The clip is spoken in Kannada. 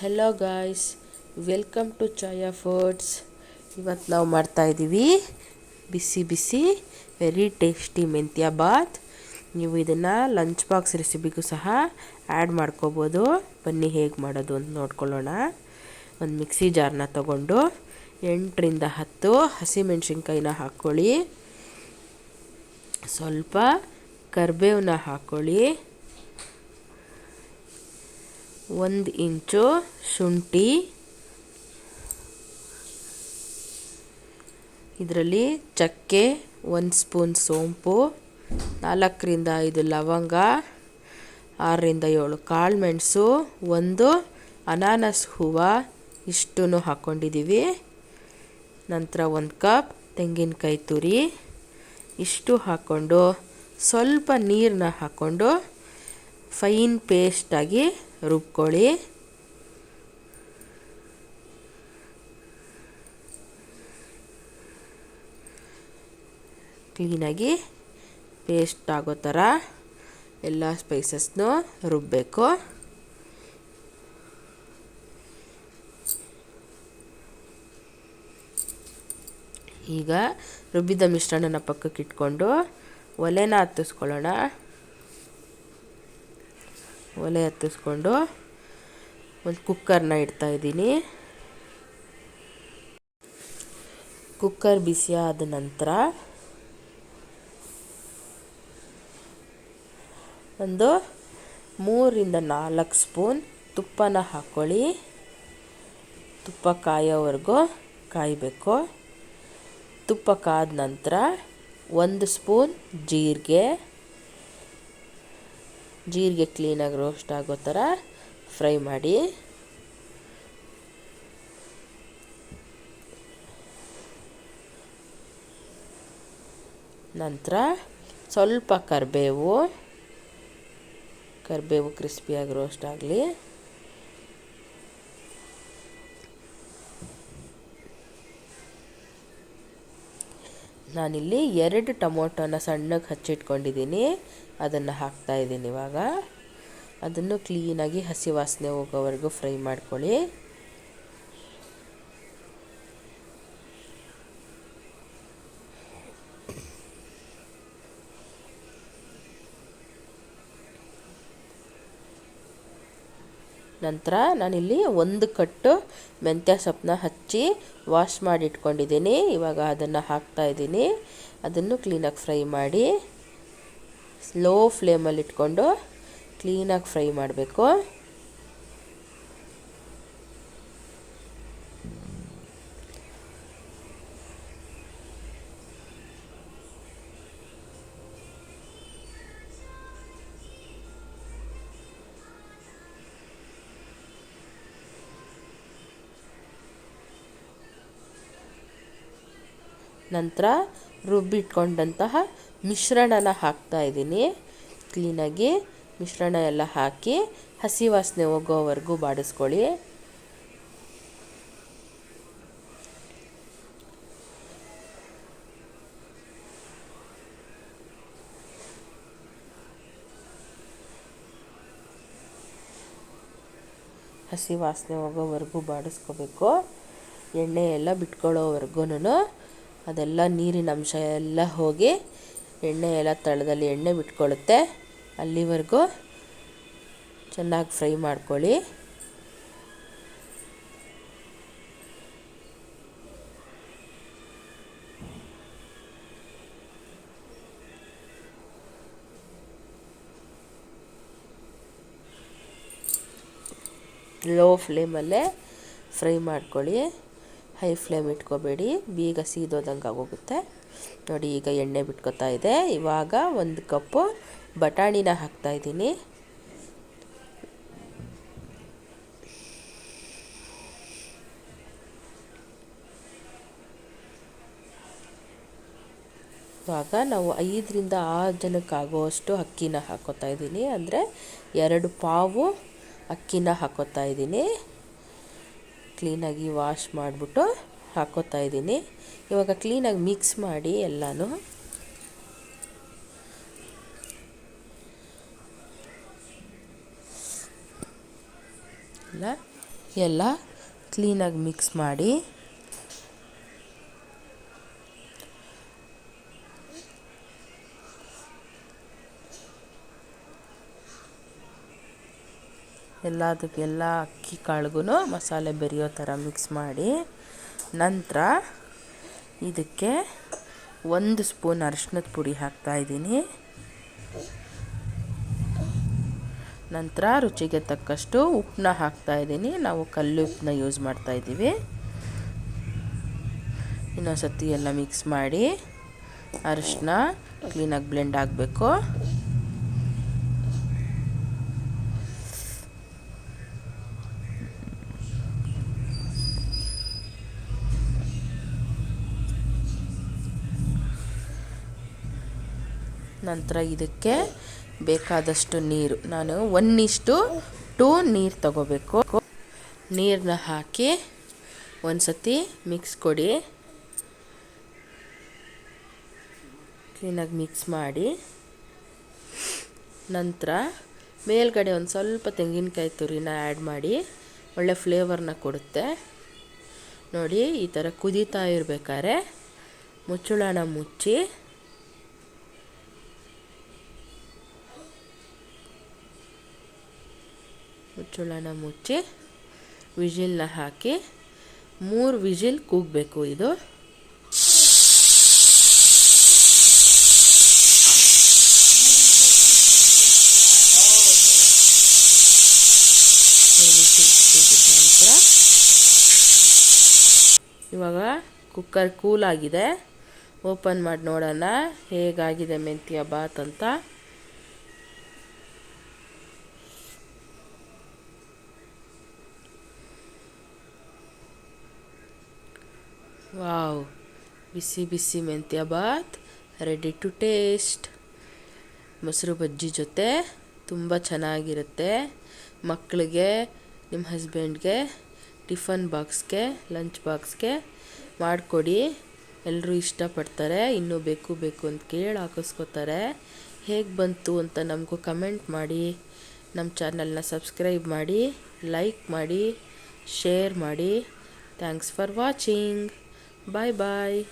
Hello guys welcome to Chaya foods ಇವತ್ತು ನಾವು ಮಾಡ್ತಾಯಿದ್ದೀವಿ ಬಿಸಿ ಬಿಸಿ ವೆರಿ ಟೇಸ್ಟಿ ಮೆಂತ್ಯ ಬಾತ್. ನೀವು ಇದನ್ನು ಲಂಚ್ ಬಾಕ್ಸ್ ರೆಸಿಪಿಗೂ ಸಹ ಆ್ಯಡ್ ಮಾಡ್ಕೋಬೋದು. ಬನ್ನಿ, ಹೇಗೆ ಮಾಡೋದು ಅಂತ ನೋಡ್ಕೊಳ್ಳೋಣ. ಒಂದು ಮಿಕ್ಸಿ ಜಾರ್ನ ತಗೊಂಡು ಎಂಟರಿಂದ ಹತ್ತು ಹಸಿಮೆಣ್ಸಿನ್ಕಾಯಿನ ಹಾಕ್ಕೊಳ್ಳಿ. ಸ್ವಲ್ಪ ಕರಿಬೇವನ್ನ ಹಾಕ್ಕೊಳ್ಳಿ. ಒಂದು ಇಂಚು ಶುಂಠಿ. ಇದರಲ್ಲಿ ಚಕ್ಕೆ ಒಂದು ಸ್ಪೂನ್ ಸೋಂಪು, ನಾಲ್ಕರಿಂದ ಐದು ಲವಂಗ, ಆರರಿಂದ ಏಳು ಕಾಳು ಮೆಣಸು, ಒಂದು ಅನಾನಸ್ ಹೂವು ಇಷ್ಟನ್ನು ಹಾಕ್ಕೊಂಡಿದ್ದೀವಿ ನಂತರ ಒಂದು ಕಪ್ ತೆಂಗಿನಕಾಯಿ ತುರಿ ಇಷ್ಟು ಹಾಕ್ಕೊಂಡು ಸ್ವಲ್ಪ ನೀರನ್ನ ಹಾಕ್ಕೊಂಡು ಫೈನ್ ಪೇಸ್ಟಾಗಿ ರುಬ್ಕೊಳ್ಳಿ. ಕ್ಲೀನಾಗಿ ಪೇಸ್ಟ್ ಆಗೋ ಥರ ಎಲ್ಲ ಸ್ಪೈಸಸ್ನು ರುಬ್ಬಬೇಕು ಈಗ ರುಬ್ಬಿದ ಮಿಶ್ರಣನ ಪಕ್ಕಕ್ಕೆ ಇಟ್ಕೊಂಡು ಒಲೆನ ಹತ್ತಿಸ್ಕೊಳ್ಳೋಣ. ಒಲೆ ಹತ್ತಿಸ್ಕೊಂಡು ಒಂದು ಕುಕ್ಕರ್ನ ಇಡ್ತಾ ಇದ್ದೀನಿ. ಕುಕ್ಕರ್ ಬಿಸಿ ಆದ ನಂತರ ಒಂದು ಮೂರಿಂದ ನಾಲ್ಕು ಸ್ಪೂನ್ ತುಪ್ಪನ ಹಾಕ್ಕೊಳ್ಳಿ ತುಪ್ಪ ಕಾಯೋವರೆಗೂ ಕಾಯಬೇಕು. ತುಪ್ಪ ಕಾದ ನಂತರ ಒಂದು ಸ್ಪೂನ್ ಜೀರಿಗೆ ಜೀರಿಗೆ ಕ್ಲೀನಾಗಿ ರೋಸ್ಟ್ ಆಗೋ ಥರ ಫ್ರೈ ಮಾಡಿ. ನಂತರ ಸ್ವಲ್ಪ ಕರಿಬೇವು ಕರಿಬೇವು ಕ್ರಿಸ್ಪಿಯಾಗಿ ರೋಸ್ಟ್ ಆಗಲಿ. ನಾನಿಲ್ಲಿ ಎರಡು ಟೊಮೊಟೊನ ಸಣ್ಣಗೆ ಹಚ್ಚಿಟ್ಕೊಂಡಿದ್ದೀನಿ. ಅದನ್ನು ಹಾಕ್ತಾ ಇದ್ದೀನಿ ಇವಾಗ. ಅದನ್ನು ಕ್ಲೀನಾಗಿ ಹಸಿ ವಾಸನೆ ಹೋಗೋವರೆಗೂ ಫ್ರೈ ಮಾಡ್ಕೊಳ್ಳಿ. ನಂತರ ನಾನಿಲ್ಲಿ ಒಂದು ಕಟ್ಟು ಮೆಂತ್ಯ ಸೊಪ್ಪನ್ನ ಹಚ್ಚಿ ವಾಶ್ ಮಾಡಿ ಇಟ್ಕೊಂಡಿದ್ದೀನಿ ಇವಾಗ ಅದನ್ನು ಹಾಕ್ತಾ ಇದ್ದೀನಿ. ಅದನ್ನು ಕ್ಲೀನಾಗಿ ಫ್ರೈ ಮಾಡಿ ಸ್ಲೋ ಫ್ಲೇಮಲ್ಲಿ ಇಟ್ಕೊಂಡು ಕ್ಲೀನಾಗಿ ಫ್ರೈ ಮಾಡಬೇಕು. ನಂತರ ರುಬ್ಬಿಟ್ಕೊಂಡಂತಹ ಮಿಶ್ರಣನ ಹಾಕ್ತಾ ಇದ್ದೀನಿ. ಕ್ಲೀನಾಗಿ ಮಿಶ್ರಣ ಎಲ್ಲ ಹಾಕಿ ಹಸಿ ವಾಸನೆ ಹೋಗೋವರೆಗೂ ಬಾಡಿಸ್ಕೊಳ್ಳಿ. ಹಸಿ ವಾಸನೆ ಹೋಗೋವರೆಗೂ ಬಾಡಿಸ್ಕೋಬೇಕು. ಎಣ್ಣೆ ಎಲ್ಲ ಬಿಟ್ಕೊಳ್ಳೋವರೆಗೂ ಅದೆಲ್ಲ ನೀರಿನ ಅಂಶ ಎಲ್ಲ ಹೋಗಿ ಎಣ್ಣೆ ಎಲ್ಲ ತಳದಲ್ಲಿ ಎಣ್ಣೆ ಬಿಟ್ಕೊಳ್ಳುತ್ತೆ. ಅಲ್ಲಿವರೆಗೂ ಚೆನ್ನಾಗಿ ಫ್ರೈ ಮಾಡ್ಕೊಳ್ಳಿ. ಲೋ ಫ್ಲೇಮಲ್ಲೇ ಫ್ರೈ ಮಾಡ್ಕೊಳ್ಳಿ. ಹೈ ಫ್ಲೇಮ್ ಇಟ್ಕೋಬೇಡಿ. ಬೇಗ ಸೀದೋದಂಗೆ ಆಗೋಗುತ್ತೆ. ನೋಡಿ, ಈಗ ಎಣ್ಣೆ ಬಿಟ್ಕೋತಾ ಇದೆ. ಇವಾಗ ಒಂದು ಕಪ್ಪು ಬಟಾಣಿನ ಹಾಕ್ತಾಯಿದ್ದೀನಿ ಇವಾಗ ನಾವು ಐದರಿಂದ ಆರು ಜನಕ್ಕಾಗೋ ಅಷ್ಟು ಅಕ್ಕಿನ ಹಾಕೋತಾ ಇದ್ದೀನಿ. ಅಂದರೆ ಎರಡು ಪಾವು ಅಕ್ಕಿನ ಹಾಕೋತಾ ಇದ್ದೀನಿ. ಕ್ಲೀನಾಗಿ ವಾಶ್ ಮಾಡಿಬಿಟ್ಟು ಹಾಕೋತಾ ಇದ್ದೀನಿ. ಇವಾಗ ಕ್ಲೀನಾಗಿ ಮಿಕ್ಸ್ ಮಾಡಿ ಎಲ್ಲನೂ. ಎಲ್ಲ ಕ್ಲೀನಾಗಿ ಮಿಕ್ಸ್ ಮಾಡಿ. ಎಲ್ಲದಕ್ಕೆಲ್ಲ ಅಕ್ಕಿ ಕಾಳಿಗೂ ಮಸಾಲೆ ಬೆರೆಯೋ ಥರ ಮಿಕ್ಸ್ ಮಾಡಿ ನಂತರ ಇದಕ್ಕೆ ಒಂದು ಸ್ಪೂನ್ ಅರಿಶಿನದ ಪುಡಿ ಹಾಕ್ತಾಯಿದ್ದೀನಿ ನಂತರ ರುಚಿಗೆ ತಕ್ಕಷ್ಟು ಉಪ್ಪನ್ನ ಹಾಕ್ತಾಯಿದ್ದೀನಿ ನಾವು ಕಲ್ಲು ಉಪ್ಪನ್ನ ಯೂಸ್ ಮಾಡ್ತಾಯಿದ್ದೀವಿ ಇನ್ನೊಂದು ಸತಿ ಎಲ್ಲ ಮಿಕ್ಸ್ ಮಾಡಿ ಅರಿಶಿನ ಕ್ಲೀನಾಗಿ ಬ್ಲೆಂಡ್ ಆಗಬೇಕು. ನಂತರ ಇದಕ್ಕೆ ಬೇಕಾದಷ್ಟು ನೀರು. ನಾನು ಒನ್ ಇಷ್ಟು ಟೂ ನೀರು ತಗೋಬೇಕು. ನೀರನ್ನ ಹಾಕಿ ಒಂದು ಸತಿ ಮಿಕ್ಸ್ ಕೊಡಿ. ಕ್ಲೀನಾಗಿ ಮಿಕ್ಸ್ ಮಾಡಿ. ನಂತರ ಮೇಲ್ಗಡೆ ಒಂದು ಸ್ವಲ್ಪ ತೆಂಗಿನಕಾಯಿ ತುರಿನ ಆ್ಯಡ್ ಮಾಡಿ. ಒಳ್ಳೆ ಫ್ಲೇವರ್ನ ಕೊಡುತ್ತೆ. ನೋಡಿ, ಈ ಥರ ಕುದೀತಾ ಇರಬೇಕಾದ್ರೆ ಮುಚ್ಚಳನ ಮುಚ್ಚಿ ಮುಚ್ಚಳನ ಮುಚ್ಚಿ ವಿಜಿಲ್ನ ಹಾಕಿ ಮೂರು ವಿಜಿಲ್ ಕೂಗಬೇಕು ಇದು. ನಂತರ ಇವಾಗ ಕುಕ್ಕರ್ ಕೂಲ್ ಆಗಿದೆ ಓಪನ್ ಮಾಡಿ ನೋಡೋಣ ಹೇಗಾಗಿದೆ ಮೆಂತ್ಯ ಬಾತ್ ಅಂತ. ವಾವ್. ಬಿಸಿ ಬಿಸಿ ಮೆಂತ್ಯ ಬಾತ್ ರೆಡಿ ಟು ಟೇಸ್ಟ್ ಮೊಸರು ಬಜ್ಜಿ ಜೊತೆ ತುಂಬ ಚೆನ್ನಾಗಿರುತ್ತೆ. ಮಕ್ಕಳಿಗೆ ನಿಮ್ಮ ಹಸ್ಬೆಂಡ್ಗೆ ಟಿಫನ್ ಬಾಕ್ಸ್ಗೆ ಲಂಚ್ ಬಾಕ್ಸ್ಗೆ ಮಾಡಿಕೊಡಿ. ಎಲ್ಲರೂ ಇಷ್ಟಪಡ್ತಾರೆ, ಇನ್ನೂ ಬೇಕು ಬೇಕು ಅಂತ ಕೇಳಿ ಹಾಕಿಸ್ಕೋತಾರೆ. ಹೇಗೆ ಬಂತು ಅಂತ ನಮಗೂ ಕಮೆಂಟ್ ಮಾಡಿ. ನಮ್ಮ ಚಾನಲ್ನ ಸಬ್ಸ್ಕ್ರೈಬ್ ಮಾಡಿ ಲೈಕ್ ಮಾಡಿ ಶೇರ್ ಮಾಡಿ. Thanks for watching Bye-bye!